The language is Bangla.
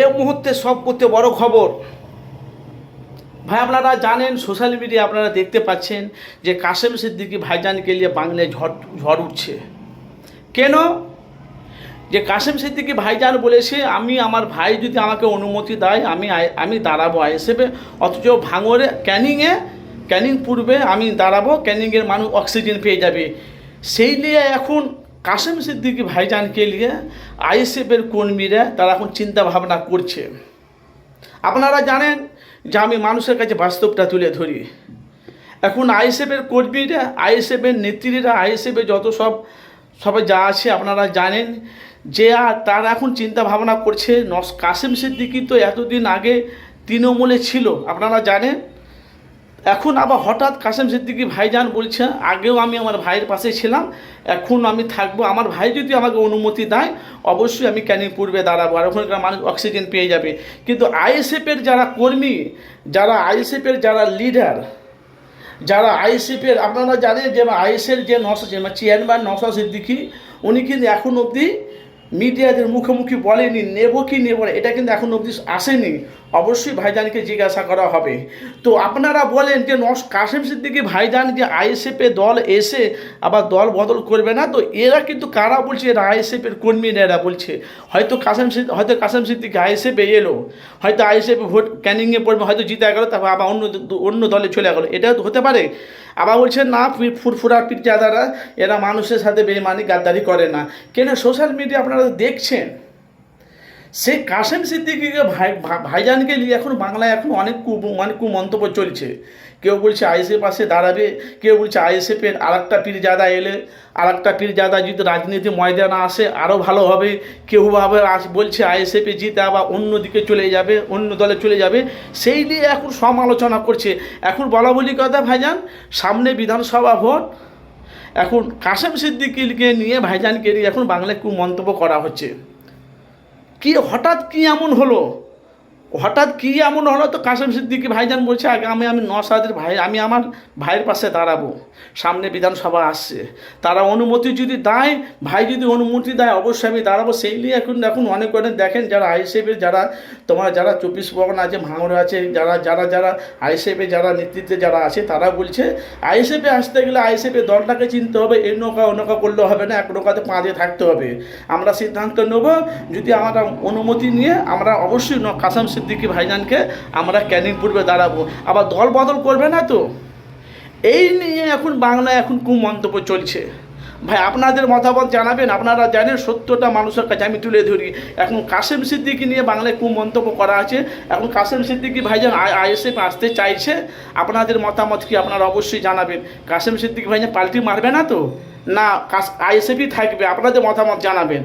এই মুহূর্তে সব করতে বড় খবর। ভাই, আপনারা জানেন সোশ্যাল মিডিয়া আপনারা দেখতে পাচ্ছেন যে কাসেম সিদ্দিকি ভাইজানকে নিয়ে বাংলায় ঝড় ঝড় উঠছে। কেন? যে কাসেম সিদ্দিকি ভাইজান বলেছে, আমি আমার ভাই যদি আমাকে অনুমতি দেয়, আমি আমি দাঁড়াবো আইএসএফে অথচ ভাঙরে ক্যানিংয়ে ক্যানিং পূর্বে আমি দাঁড়াবো ক্যানিংয়ের মানুষ অক্সিজেন পেয়ে যাবে। সেই নিয়ে এখন কাসেম সিদ্দিকি ভাইজানকে নিয়ে আইএসএফের কর্মীরা তারা এখন চিন্তা ভাবনা করছে। আপনারা জানেন যে আমি মানুষের কাছে বাস্তবটা তুলে ধরি। এখন আইএসএফের কর্মীরা, আইএসএফের নেত্রীরা, আইএসএফের যত সব সবাই যা আছে আপনারা জানেন যে আর তারা এখন চিন্তা ভাবনা করছে। নস কাসেম সিদ্দিকি তো এতদিন আগে তৃণমূলে ছিল, আপনারা জানেন? এখন আবার হঠাৎ কাসেম সিদ্দিকি ভাইজান বলছে আগেও আমি আমার ভাইয়ের পাশে ছিলাম, এখন আমি থাকব। আমার ভাই যদি আমাকে অনুমতি দেয়, অবশ্যই আমি ক্যানিং পূর্বে দাঁড়াবো। আর ওখানকার মানুষ অক্সিজেন পেয়ে যাবে। কিন্তু আইএসএফের যারা কর্মী, যারা আইএসএফের যারা লিডার, যারা আইএসএফের, আপনারা জানেন যে আইএসের যে নশা চেয়ারম্যান নশা সিদ্দিকি, উনি কিন্তু এখন অবধি মিডিয়াদের মুখোমুখি বলেনি, নেব কি নেব এটা কিন্তু এখন অবধি আসেনি। অবশ্যই ভাইজানকে জিজ্ঞাসা করা হবে। তো আপনারা বলেন যে নস কাসেম সিদ্দিকি ভাইজান যে আইএসএফে দল এসে আবার দল বদল করবে না, তো এরা কিন্তু কারা বলছে? এরা আইএসএফের কর্মীরা এরা বলছে, হয়তো সিদ্দিক হয়তো কাসেম সিদ্দিকি আইএসএফে এলো, হয়তো আইএসএফে ভোট ক্যানিংয়ে পড়বে, হয়তো জিতে গেলো, তারপর আবার অন্য অন্য দলে চলে গেলো। এটা হতে পারে। আবার বলছেন, না ফুরফুরা পিরজাদারা এরা মানুষের সাথে বেমানি গাদ্দারি করে না। কেন সোশ্যাল মিডিয়া আপনারা দেখছেন? সেই কাসেম সিদ্দিকিকে ভাই ভাইজানকে নিয়ে এখন বাংলায় এখন অনেক কু মানে কুমন্তব্য চলছে। কেউ বলছে আইএসএফ পাশে দাঁড়াবে, কেউ বলছে আইএসএফের আর একটা পীরজাদা এলে আর একটা পীরজাদা যদি রাজনীতি ময়দানে আসে আরও ভালো হবে। কেউ আবার আস, বলছে আইএসএফে জিতে আবার অন্য দিকে চলে যাবে, অন্য দলে চলে যাবে। সেই নিয়ে এখন সমালোচনা করছে। এখন বলা বলি কথা ভাইজান, সামনে বিধানসভা ভোট। এখন কাসেম সিদ্দিকিকে নিয়ে ভাইজানকে নিয়ে এখন বাংলায় কু মন্তব্য করা হচ্ছে। কি হঠাৎ কি এমন হলো? হঠাৎ কি এমন হলো তো কাসেম সিদ্দিকি ভাইজান বলছে, আগে আমি আমি নসাদের ভাই, আমি আমার ভাইয়ের পাশে দাঁড়াবো। সামনে বিধানসভা আসছে। তারা অনুমতি যদি দেয়, ভাই যদি অনুমতি দেয়, অবশ্যই আমি দাঁড়াবো। সেই নিয়ে এখন এখন অনেক অনেক দেখেন, যারা আইএসএফের যারা তোমার যারা চব্বিশ পরগনা আছে, ভাঙড়ে আছে, যারা যারা যারা আইএসএফে যারা নেতৃত্বে যারা আছে, তারা বলছে, আইএসএফে আসতে গেলে আইএসএফের দলটাকে চিনতে হবে এই নৌকা, ও নৌকা করলে হবে না, এক নৌকাতে পা দিয়ে থাকতে হবে। আমরা সিদ্ধান্ত নেব, যদি আমরা অনুমতি নিয়ে আমরা অবশ্যই কাসাম সিদ্দিকি ভাইজানকে আমরা ক্যানিং পূর্বে দাঁড়াবো। আবার দল বদল করবে না তো? এই নিয়ে এখন বাংলায় এখন কুমন্তব্য চলছে। ভাই, আপনাদের মতামত জানাবেন, আপনারা জানেন সত্যটা মানুষের কাছে আমি তুলে ধরি। এখন কাসেম সিদ্দিকি নিয়ে বাংলায় কুমন্তব্য করা আছে। এখন কাসেম সিদ্দিকি ভাইজান আইএসএফ আসতে চাইছে। আপনাদের মতামত কি আপনারা অবশ্যই জানাবেন। কাসেম সিদ্দিকি ভাইজান পাল্টি মারবে না তো? না আইএসএফই থাকবে। আপনাদের মতামত জানাবেন।